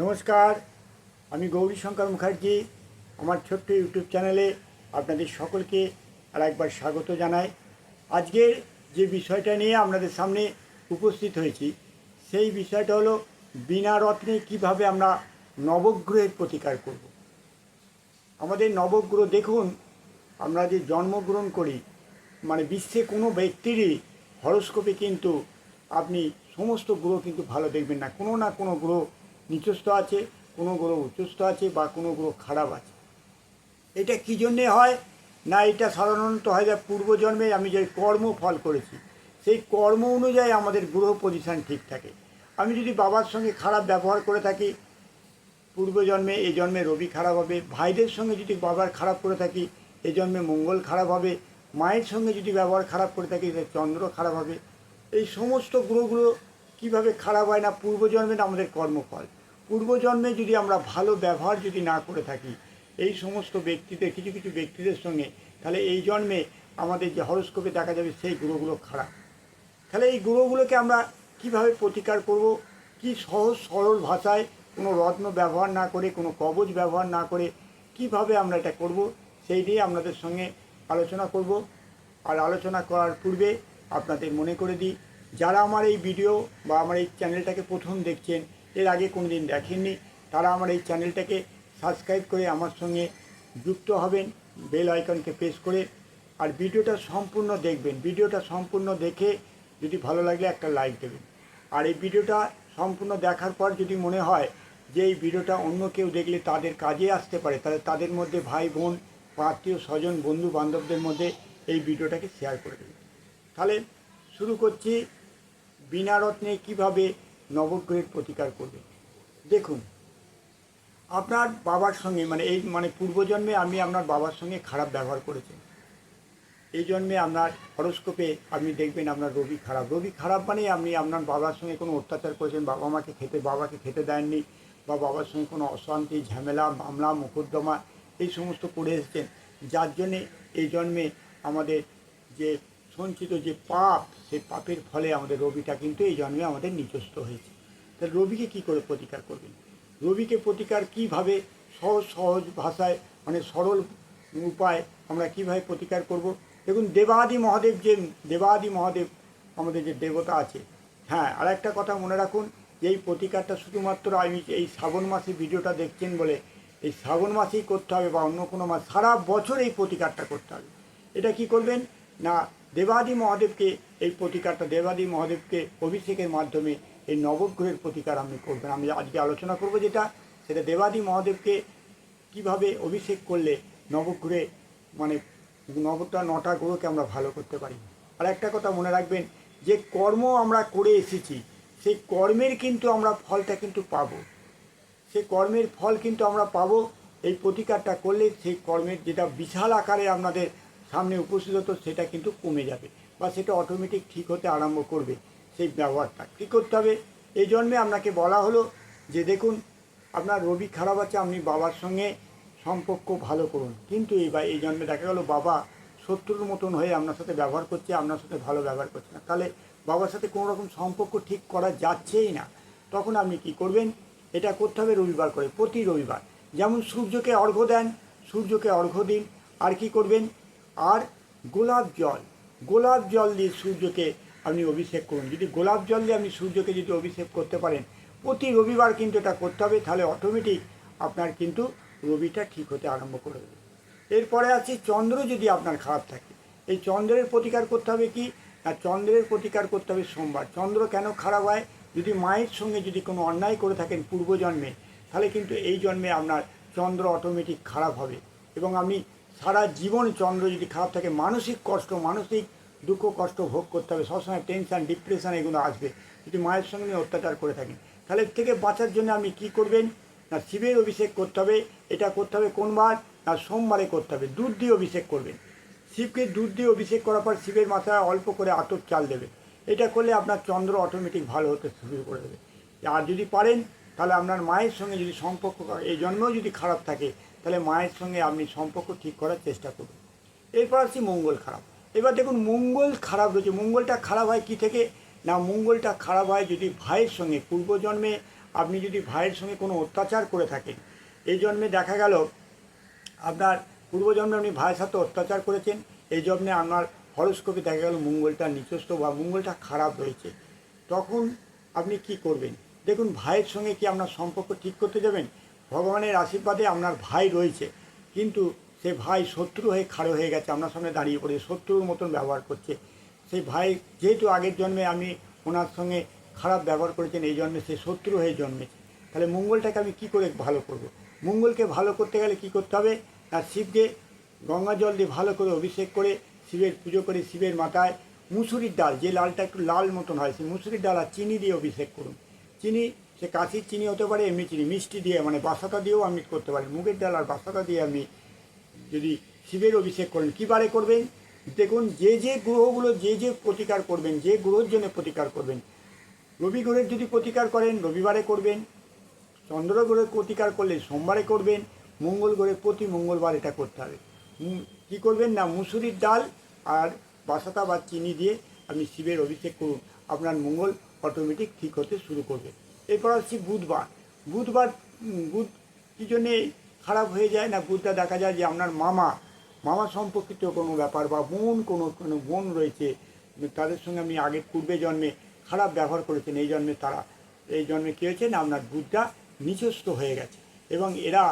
নমস্কার, আমি গৌরী শঙ্কর মুখার্জি। আমার ছোট্ট ইউটিউব চ্যানেলে আপনাদের সকলকে আর একবার স্বাগত জানাই। আজকের যে বিষয়টা নিয়ে আপনাদের সামনে উপস্থিত হয়েছি, সেই বিষয়টা হলো, বিনা রত্নে কীভাবে আমরা নবগ্রহের প্রতিকার করব? আমাদের নবগ্রহ দেখুন, আমরা যে জন্মগ্রহণ করি মানে বিশ্বে কোনো ব্যক্তিরই হরস্কোপে কিন্তু আপনি সমস্ত গ্রহ কিন্তু ভালো দেখবেন না। কোনো না কোনো গ্রহ নিচস্থ আছে, কোনো গ্রহ উচ্চস্থ আছে বা কোনো গ্রহ খারাপ আছে। এটা কী জন্যে হয়? না, এটা সাধারণত হয় যে পূর্বজন্মে আমি যে কর্ম ফল করেছি, সেই কর্ম অনুযায়ী আমাদের গ্রহ পজিশান ঠিক থাকে। আমি যদি বাবার সঙ্গে খারাপ ব্যবহার করে থাকি পূর্বজন্মে এই জন্মে রবি খারাপ হবে, ভাইদের সঙ্গে যদি বাবার খারাপ করে থাকি, এ জন্মে মঙ্গল খারাপ হবে, মায়ের সঙ্গে যদি ব্যবহার খারাপ করে থাকি চন্দ্র খারাপ হবে। এই সমস্ত গ্রহগুলো কীভাবে খারাপ হয় না পূর্বজন্মের আমাদের কর্মফল। পূর্বজন্মে যদি আমরা ভালো ব্যবহার যদি না করে থাকি, এই সমস্ত ব্যক্তিদের, কিছু কিছু ব্যক্তিদের সঙ্গে, তাহলে এই জন্মে আমাদের যে হরস্কোপে দেখা যাবে সেই গ্রহগুলো খারাপ। তাহলে এই গ্রহগুলোকে আমরা কীভাবে প্রতিকার করব? কি সহজ সরল ভাষায় কোনো রত্ন ব্যবহার না করে, কোনো কবচ ব্যবহার না করে কীভাবে আমরা এটা করব? সেই নিয়ে আপনাদের সঙ্গে আলোচনা করব। আর আলোচনা করার পূর্বে আপনাদের মনে করে দিই যারা আমার এই ভিডিও বা আমার এই চ্যানেলটাকে প্রথম দেখছেন, এর আগে কোনো দিন দেখেননি, তারা আমার এই চ্যানেলটাকে সাবস্ক্রাইব করে আমার সঙ্গে যুক্ত হবেন বেল আইকনকে প্রেস করে, আর ভিডিওটা সম্পূর্ণ দেখবেন। ভিডিওটা সম্পূর্ণ দেখে যদি ভালো লাগলে একটা লাইক দেবেন। আর এই ভিডিওটা সম্পূর্ণ দেখার পর যদি মনে হয় যে এই ভিডিওটা অন্য কেউ দেখলে তাদের কাজে আসতে পারে, তাহলে তাদের মধ্যে ভাই, বোন বা আত্মীয় স্বজন বন্ধু বান্ধবদের মধ্যে এই ভিডিওটাকে শেয়ার করে দেবেন। তাহলে শুরু করছি বিনা রত্নে কীভাবে নবগ্রহের প্রতিকার করবে? দেখুন, আপনার বাবার সঙ্গে মানে এই মানে পূর্বজন্মে আমি আপনার বাবার সঙ্গে খারাপ ব্যবহার করেছি। এই জন্মে আপনার হরস্কোপে আপনি দেখবেন আপনার রবি খারাপ। রবি খারাপ মানে আপনি আপনার বাবার সঙ্গে কোনো অত্যাচার করেছেন, বাবা মাকে খেতে, বাবাকে খেতে দেননি, বা বাবার সঙ্গে কোনো অশান্তি, ঝামেলা, মামলা, মোকদ্দমা, এই সমস্ত করে এসেছেন। যার জন্যে এই জন্মে আমাদের যে সঞ্চিত যে পাপ, সেই পাপের ফলে আমাদের রবিটা কিন্তু এই জন্মে আমাদের নিচস্থ হয়েছে। তাহলে রবিকে কী করে প্রতিকার করবেন? রবিকে প্রতিকার কীভাবে সহজ সহজ ভাষায় মানে সরল উপায় আমরা কীভাবে প্রতিকার করব? দেখুন, দেবাদি মহাদেব যে, দেবাদি মহাদেব আমাদের যে দেবতা আছে হ্যাঁ আর একটা কথা মনে রাখুন, যে এই প্রতিকারটা শুধুমাত্র আমি এই শ্রাবণ মাসে ভিডিওটা দেখছেন বলে, এই শ্রাবণ মাসেই করতে হবে বা অন্য কোনো মাস, সারা বছর এই প্রতিকারটা করতে হবে। এটা কি করবেন? না দেবাদি মহাদেবকে, এই প্রতিকারটা দেবাদি মহাদেবকে অভিষেকের মাধ্যমে এই নবগ্রহের প্রতিকার আপনি করবেন। আমি আজকে আলোচনা করব যেটা, সেটা দেবাদি মহাদেবকে কীভাবে অভিষেক করলে নবগ্রহে মানে নবটা নটা গ্রহকে আমরা ভালো করতে পারি। আর একটা কথা মনে রাখবেন, যে কর্ম আমরা করে এসেছি, সেই কর্মের কিন্তু আমরা ফলটা কিন্তু পাবো। সেই কর্মের ফল কিন্তু আমরা পাবো, এই প্রতিকারটা করলে সেই কর্মের যেটা বিশাল আকারে আপনাদের সামনে উপস্থিত হতো, সেটা কিন্তু কমে যাবে বা সেটা অটোমেটিক ঠিক হতে আরম্ভ করবে সেই ব্যবহারটা। কী করতে হবে? এই জন্মে আপনাকে বলা হলো যে দেখুন, আপনার রবি খারাপ আছে, আপনি বাবার সঙ্গে সম্পর্ক ভালো করুন। কিন্তু এই বা, এই জন্মে দেখা গেল বাবা শত্রুর মতন হয়ে আপনার সাথে ব্যবহার করছে, আপনার সাথে ভালো ব্যবহার করছে না। তাহলে বাবার সাথে কোনো রকম সম্পর্ক ঠিক করা যাচ্ছেই না। তখন আপনি কি করবেন? এটা করতে হবে রবিবার করে, প্রতি রবিবার। যেমন সূর্যকে অর্ঘ্য দেন, সূর্যকে অর্ঘ্য দিন। আর কি করবেন? আর গোলাপ জল। গোলাপ জল দিয়ে সূর্যকে আপনি অভিষেক করুন। যদি গোলাপ জল দিয়ে আপনি সূর্যকে যদি অভিষেক করতে পারেন, প্রতি রবিবার কিন্তু এটা করতে হবে, তাহলে অটোমেটিক আপনার কিন্তু রবিটা ঠিক হতে আরম্ভ করে দেবে। এরপরে আছে চন্দ্র যদি আপনার খারাপ থাকে। এই চন্দ্রের প্রতিকার করতে হবে কি? না, চন্দ্রের প্রতিকার করতে হবে সোমবার। চন্দ্র কেন খারাপ হয়? যদি মায়ের সঙ্গে যদি কোনো অন্যায় করে থাকেন পূর্বজন্মে, তাহলে কিন্তু এই জন্মে আপনার চন্দ্র অটোমেটিক খারাপ হবে এবং আপনি সারা জীবন চন্দ্র যদি খারাপ থাকে, মানসিক কষ্ট, মানসিক দুঃখ, কষ্ট ভোগ করতে হবে। সবসময় টেনশন ডিপ্রেশান এগুলো আসবে। যদি মায়ের সঙ্গে নিয়ে অত্যাচার করে থাকেন তাহলে থেকে বাঁচার জন্য আপনি কী করবেন? না, শিবের অভিষেক করতে হবে, এটা করতে হবে কোনবার না, সোমবারে করতে হবে। দুধ দিয়ে অভিষেক করবেন। শিবকে দুধ দিয়ে অভিষেক করার পর শিবের মাথায় অল্প করে আতর চাল দেবে। এটা করলে আপনার চন্দ্র অটোমেটিক ভালো হতে শুরু করে দেবে। আর যদি পারেন তাহলে আপনার মায়ের সঙ্গে যদি সম্পর্ক, এই জন্মেও যদি খারাপ থাকে, তাহলে মায়ের সঙ্গে আপনি সম্পর্ক ঠিক করার চেষ্টা করুন। এরপর আসছি মঙ্গল খারাপ। এবার দেখুন, মঙ্গল খারাপ রয়েছে। মঙ্গলটা খারাপ হয় কি থেকে? না, মঙ্গলটা খারাপ হয় যদি ভাইয়ের সঙ্গে, পূর্বজন্মে আপনি যদি ভাইয়ের সঙ্গে কোনো অত্যাচার করে থাকেন, এই জন্মে দেখা গেল আপনার পূর্বজন্মে আপনি ভাইয়ের সাথে অত্যাচার করেছেন, এই জন্মে আপনার হরস্কোপে দেখা গেল মঙ্গলটা নিচস্থ বা মঙ্গলটা খারাপ রয়েছে। তখন আপনি কি করবেন? দেখুন, ভাইয়ের সঙ্গে কি আপনার সম্পর্ক ঠিক করতে যাবেন? ভগবানের আশীর্বাদে আপনার ভাই রয়েছে। কিন্তু সে ভাই শত্রু হয়ে খাড়ো হয়ে গেছে, আপনার সামনে দাঁড়িয়ে পড়ে, শত্রুর মতন ব্যবহার করছে। সেই ভাই যেহেতু আগের জন্মে আমি ওনার সঙ্গে খারাপ ব্যবহার করেছেন, এই জন্মে সে শত্রু হয়ে জন্মেছে। তাহলে মঙ্গলটাকে আমি কি করে ভালো করব। মঙ্গলকে ভালো করতে গেলে কি করতে হবে? না শিবকে গঙ্গা জল দিয়ে ভালো করে অভিষেক করে, শিবের পুজো করে, শিবের মাথায় মুসুরির ডাল, যে লালটা একটু লাল মতন হয়, সেই মুসুরির ডাল আর চিনি দিয়ে অভিষেক করুন। চিনি, সে কাশির চিনি হতে পারে, এমনি চিনি, মিষ্টি দিয়ে মানে বাসাটা দিয়েও আপনি করতে পারেন মুগের ডাল আর বাসাটা দিয়ে আপনি যদি শিবের অভিষেক করেন, কী বারে করবেন? দেখুন, যে যে গ্রহগুলো, যে যে প্রতিকার করবেন, যে গ্রহের জন্য প্রতিকার করবেন, রবি গ্রহের যদি প্রতিকার করেন, রবিবারে করবেন, চন্দ্র গ্রহের প্রতিকার করলে সোমবারে করবেন, মঙ্গল গ্রহে প্রতি মঙ্গলবার এটা করতে হবে। কী করবেন না, মুসুরির ডাল আর বাসাতা বা চিনি দিয়ে আপনি শিবের অভিষেক করুন। আপনার মঙ্গল অটোমেটিক ঠিক হতে শুরু করবে। এরপর হচ্ছে বুধবার। বুধবার বুধ কী জন্যে খারাপ হয়ে যায় না বুধটা দেখা যায় যে আপনার মামা মামা সম্পর্কিত কোনো ব্যাপার বা বোন কোনো কোনো বোন রয়েছে, তাদের সঙ্গে আপনি আগের পূর্বে জন্মে খারাপ ব্যবহার করেছেন, এই জন্মে তারা, এই জন্মে কী হয়েছে না আপনার বুধটা নিচস্ত হয়ে গেছে এবং এরা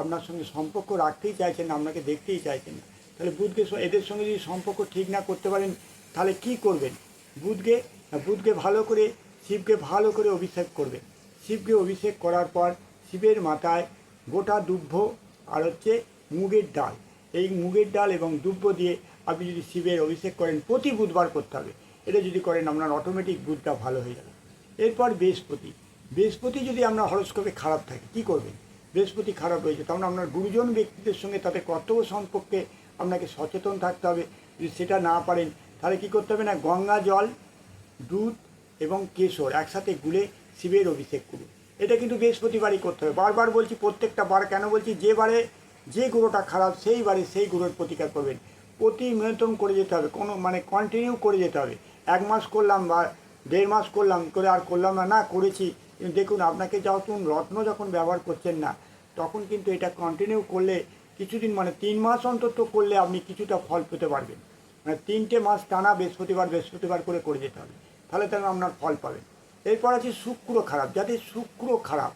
আপনার সঙ্গে সম্পর্ক রাখতেই চাইছেন না, আপনাকে দেখতেই চাইছেন না। তাহলে বুধকে এদের সঙ্গে যদি সম্পর্ক ঠিক না করতে পারেন, তাহলে কি করবেন? বুধকে বুধকে ভালো করে, শিবকে ভালো করে অভিষেক করবেন শিবকে অভিষেক করার পর শিবের মাথায় গোটা দুব্ব আর হচ্ছে মুগের ডাল। এই মুগের ডাল এবং দুব্ব দিয়ে আপনি যদি শিবের অভিষেক করেন, প্রতি বুধবার করতে হবে। এটা যদি করেন, আপনার অটোমেটিক বুধটা ভালো হয়ে যাবে। এরপর বৃহস্পতি। বৃহস্পতি যদি আপনার হরস্কোপে খারাপ থাকে, কি করবেন? বৃহস্পতি খারাপ রয়েছে তখন আপনার গুরুজন ব্যক্তিদের সঙ্গে তাদের কর্তব্য সম্পর্কে আপনাকে সচেতন থাকতে হবে। যদি সেটা না পারেন, তাহলে কী করতে হবে না? গঙ্গা জল দুধ এবং কেশর একসাথে গুলে শিবের অভিষেক করুন। এটা কিন্তু বৃহস্পতিবারই করতে হবে। বারবার বলছি, প্রত্যেকটা বার কেন বলছি, যে বারে যে গুঁড়োটা খারাপ, সেই বারে সেই গুঁড়োর প্রতিকার করবেন। প্রতিনিয়তম করে যেতে হবে, কোনো মানে কন্টিনিউ করে যেতে হবে। এক মাস করলাম বা দেড় মাস করলাম, করে আর করলাম না না করেছি। দেখুন, আপনাকে যখন রত্ন যখন ব্যবহার করছেন না, তখন কিন্তু এটা কন্টিনিউ করলে কিছুদিন মানে তিন মাস অন্তত করলে আপনি কিছুটা ফল পেতে পারবেন। মানে তিনটে মাস টানা বৃহস্পতিবার বৃহস্পতিবার করে করে যেতে হবে। তাহলে তাহলে আপনার ফল পাবেন এরপর আছে শুক্র খারাপ। যাদের শুক্র খারাপ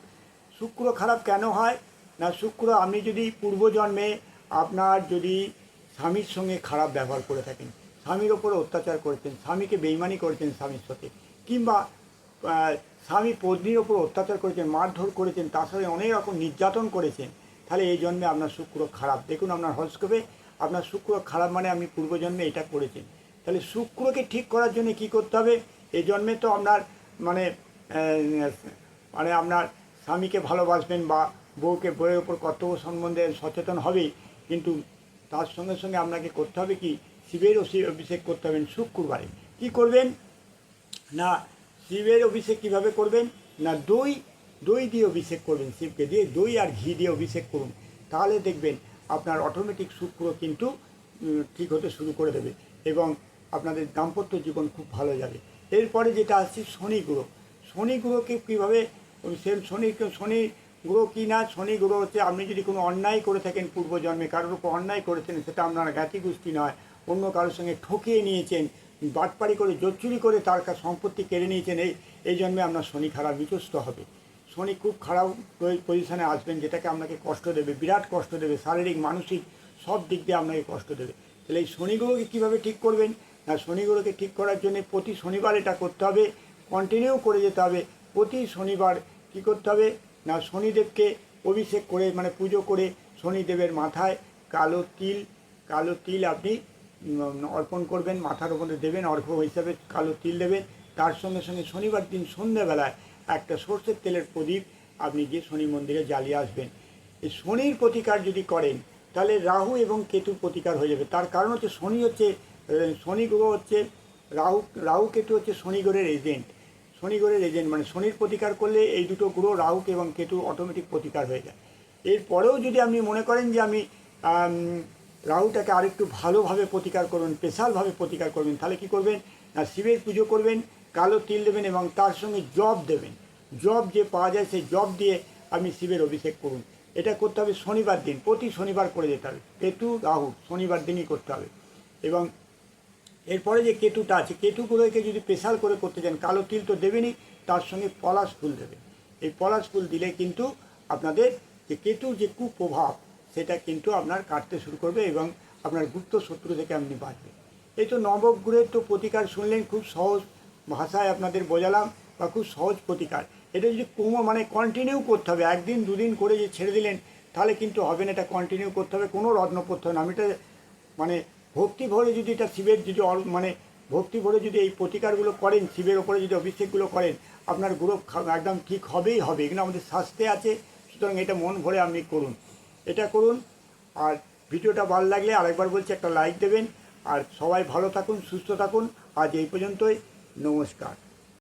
শুক্র খারাপ কেন হয়? না, শুক্র আপনি যদি পূর্বজন্মে আপনার যদি স্বামীর সঙ্গে খারাপ ব্যবহার করে থাকেন, স্বামীর ওপরে অত্যাচার করেছেন, স্বামীকে বেইমানি করেছেন স্বামীর সাথে, কিংবা স্বামী পত্নীর ওপর অত্যাচার করেছেন, মারধর করেছেন, তার সাথে অনেক রকম নির্যাতন করেছেন, তাহলে এই জন্মে আপনার শুক্র খারাপ। দেখুন আপনার হরস্কোপে, আপনার শুক্র খারাপ মানে আপনি পূর্বজন্মে এটা করেছেন। তাহলে শুক্রকে ঠিক করার জন্য কি করতে হবে? এই জন্মে তো আপনার মানে মানে আপনার স্বামীকে ভালোবাসবেন বা বউকে বউয়ের ওপর কর্তব্য সম্বন্ধে সচেতন হবেই, কিন্তু তার সঙ্গে সঙ্গে আপনাকে করতে হবে কি, শিবের অভি- অভিষেক করতে হবেন শুক্রবারে। কি করবেন? না, শিবের অভিষেক কীভাবে করবেন? না, দই দই দিয়ে অভিষেক করবেন শিবকে দিয়ে, দই আর ঘি দিয়ে অভিষেক করুন। তাহলে দেখবেন আপনার অটোমেটিক শুক্র কিন্তু ঠিক হতে শুরু করে দেবে এবং আপনাদের দাম্পত্য জীবন খুব ভালো যাবে। এরপরে যেটা আসছে শনি গ্রহ। শনি গ্রহকে কীভাবে, সে শনি শনি গ্রহ কী না, শনি গ্রহ হচ্ছে আপনি যদি কোনো অন্যায় করে থাকেন পূর্বজন্মে কারোর উপর অন্যায় করেছেন, সেটা আপনার জ্ঞাতি গোষ্ঠী নয়, অন্য কারোর সঙ্গে ঠকিয়ে নিয়েছেন, বাটপাড়ি করে, জোচ্চুরি করে তার সম্পত্তি কেড়ে নিয়েছেন, এই এই জন্মে আপনার শনি খারাপ বিচস্ত হবে। শনি খুব খারাপ পজিশনে আসবেন, যেটাকে আপনাকে কষ্ট দেবে, বিরাট কষ্ট দেবে, শারীরিক, মানসিক সব দিক দিয়ে আপনাকে কষ্ট দেবে। তাহলে এই শনিগুলোকে কীভাবে ঠিক করবেন? না শনিগুলোকে ঠিক করার জন্য প্রতি শনিবার এটা করতে হবে কন্টিনিউ করে যেতে হবে। প্রতি শনিবার কী করতে হবে? না, শনিদেবকে অভিষেক করে মানে পুজো করে শনিদেবের মাথায় কালো তিল কালো তিল আপনি অর্পণ করবেন, মাথার উপরে দেবেন, অর্ঘ্য হিসাবে কালো তিল দেবেন। তার সঙ্গে সঙ্গে শনিবার দিন সন্ধ্যাবেলায় একটা সর্ষের তেলের প্রদীপ আপনি গিয়ে শনি মন্দিরে জ্বালিয়ে আসবেন। এই শনির প্রতিকার যদি করেন, তাহলে রাহু এবং কেতুর প্রতিকার হয়ে যাবে। তার কারণ হচ্ছে শনি হচ্ছে শনি গ্রহ হচ্ছে রাহু রাহু কেতু হচ্ছে শনি গ্রহের এজেন্ট শনি গ্রহের এজেন্ট মানে শনির প্রতিকার করলে এই দুটো গ্রহ রাহু এবং কেতু অটোমেটিক প্রতিকার হয়ে যায়। এরপরেও যদি আপনি মনে করেন যে আমি আম, রাহুটাকে আরেকটু ভালোভাবে প্রতিকার করবেন স্পেশালভাবে প্রতিকার করবেন তাহলে কি করবেন? না শিবের পুজো করবেন কালো তিল দেবেন এবং তার সঙ্গে জব দেবেন। জব যে পাওয়া যায় সেই জব দিয়ে আপনি শিবের অভিষেক করুন। এটা করতে হবে শনিবার দিন প্রতি শনিবার করে যেতে হবে। কেতু রাহু শনিবার দিনই করতে হবে। এবং এরপরে যে কেতুটা আছে কেতুগুলোকে যদি স্পেশাল করে করতে চান, কালো তিল তো দেবেনই, তার সঙ্গে পলাশ ফুল দেবে। এই পলাশ ফুল দিলে কিন্তু আপনাদের যে কেতুর যে কুপ্রভাব, সেটা কিন্তু আপনার কাটতে শুরু করবে এবং আপনার গুপ্ত শত্রু থেকে আপনি বাঁচবেন। এই তো নবগ্রহের তো প্রতিকার শুনলেন, খুব সহজ ভাষায় আপনাদের বোঝালাম বা খুব সহজ প্রতিকার। এটা যদি কোনো মানে কন্টিনিউ করতে হবে, একদিন দুদিন করে যে ছেড়ে দিলেন, তাহলে কিন্তু হবে না, এটা কন্টিনিউ করতে হবে, কোনো রত্ন করতে হবে না। আমি এটা মানে ভক্তি ভরে যদি এটা শিবের যদি মানে ভক্তি ভরে যদি এই প্রতিকারগুলো করেন, শিবের ওপরে যদি অভিষেকগুলো করেন, আপনার গ্রহ খা- একদম ঠিক হবেই হবে। এগুলো আমাদের স্বাস্থ্যে আছে, সুতরাং এটা মন ভরে আপনি করুন। এটা করুন, আর ভিডিওটা ভালো লাগলে আরেকবার বলছি, একটা লাইক দেবেন। আর সবাই ভালো থাকুন, সুস্থ থাকুন। আজ এই পর্যন্তই, নমস্কার।